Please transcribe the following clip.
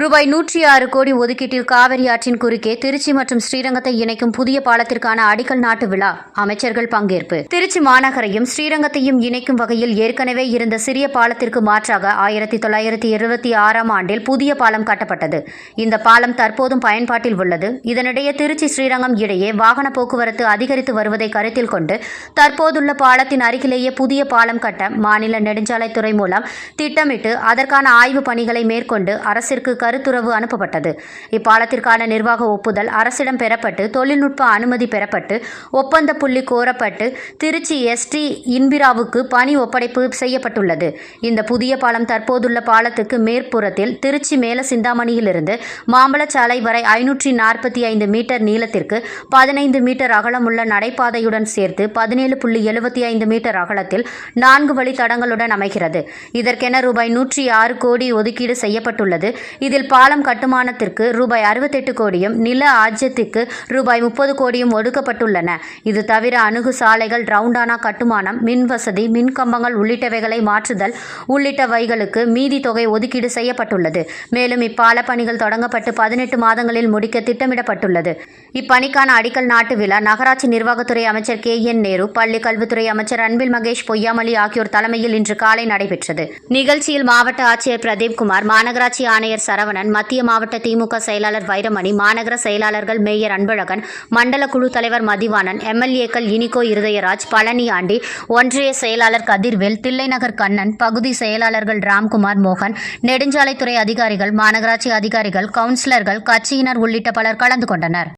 ரூபாய் நூற்றி ஆறு கோடி ஒதுக்கீட்டில் காவிரி ஆற்றின் குறுக்கே திருச்சி மற்றும் ஸ்ரீரங்கத்தை இணைக்கும் புதிய பாலத்திற்கான அடிக்கல் நாட்டு விழா. அமைச்சர்கள் பங்கேற்பு. திருச்சி மாநகரையும் ஸ்ரீரங்கத்தையும் இணைக்கும் வகையில் ஏற்கனவே இருந்த சிறிய பாலத்திற்கு மாற்றாக ஆயிரத்தி தொள்ளாயிரத்தி இருபத்தி ஆறாம் ஆண்டில் புதிய பாலம் கட்டப்பட்டது. இந்த பாலம் தற்போதும் பயன்பாட்டில் உள்ளது. இதனிடையே திருச்சி ஸ்ரீரங்கம் இடையே வாகன போக்குவரத்து அதிகரித்து வருவதை கருத்தில் கொண்டு தற்போதுள்ள பாலத்தின் அருகிலேயே புதிய பாலம் கட்ட மாநில நெடுஞ்சாலைத்துறை மூலம் திட்டமிட்டு அதற்கான ஆய்வு பணிகளை மேற்கொண்டு அரசிற்கு கருத்துறவு அனுப்பப்பட்டது. இப்பாலத்திற்கான நிர்வாக ஒப்புதல் அரசிடம் பெறப்பட்டு தொழில்நுட்ப அனுமதி பெறப்பட்டு ஒப்பந்த புள்ளி கோரப்பட்டு திருச்சி எஸ்டி இன்பிராவுக்கு பணி ஒப்படைப்பு செய்யப்பட்டுள்ளது. இந்த புதிய பாலம் தற்போதுள்ள பாலத்துக்கு மேற்புறத்தில் திருச்சி மேல சிந்தாமணியிலிருந்து மாம்பழச்சாலை வரை ஐநூற்றி நாற்பத்தி ஐந்து மீட்டர் நீளத்திற்கு பதினைந்து மீட்டர் அகலமுள்ள நடைபாதையுடன் சேர்த்து பதினேழு புள்ளி எழுபத்தி ஐந்து மீட்டர் அகலத்தில் நான்கு வழி தடங்களுடன் அமைகிறது. இதற்கென ரூபாய் நூற்றி ஆறு கோடி ஒதுக்கீடு செய்யப்பட்டுள்ளது. இதில் இதில் பாலம் கட்டுமானத்திற்கு ரூபாய் அறுபத்தெட்டு கோடியும் நில ஆஜ்யத்திற்கு ரூபாய் முப்பது கோடியும் ஒதுக்கப்பட்டுள்ளன. இது தவிர அணுகு சாலைகள் ரவுண்டானா கட்டுமானம் மின்வசதி மின்கம்பங்கள் உள்ளிட்டவைகளை மாற்றுதல் உள்ளிட்டவைகளுக்கு மீதி தொகை ஒதுக்கீடு செய்யப்பட்டுள்ளது. மேலும் இப்பால பணிகள் தொடங்கப்பட்டு பதினெட்டு மாதங்களில் முடிக்க திட்டமிடப்பட்டுள்ளது. இப்பணிக்கான அடிக்கல் நாட்டு விழா நகராட்சி நிர்வாகத்துறை அமைச்சர் கே. என். நேரு பள்ளி கல்வித்துறை அமைச்சர் அன்பில் மகேஷ் பொய்யாமலி ஆகியோர் தலைமையில் இன்று காலை நடைபெற்றது. நிகழ்ச்சியில் மாவட்ட ஆட்சியர் பிரதீப் குமார் மாநகராட்சி ஆணையர் சரவ சரவணன் மத்திய மாவட்ட திமுக செயலாளர் வைரமணி மாநகர செயலாளர்கள் மேயர் அன்பழகன் மண்டல குழு தலைவர் மதிவாணன் எம்எல்ஏக்கள் இனிகோ இருதயராஜ் பழனி ஆண்டி ஒன்றிய செயலாளர் கதிர்வேல் தில்லைநகர் கண்ணன் பகுதி செயலாளர்கள் ராம்குமார் மோகன் நெடுஞ்சாலைத்துறை அதிகாரிகள் மாநகராட்சி அதிகாரிகள் கவுன்சிலர்கள் கட்சியினர் உள்ளிட்ட பலர் கலந்து கொண்டனர்.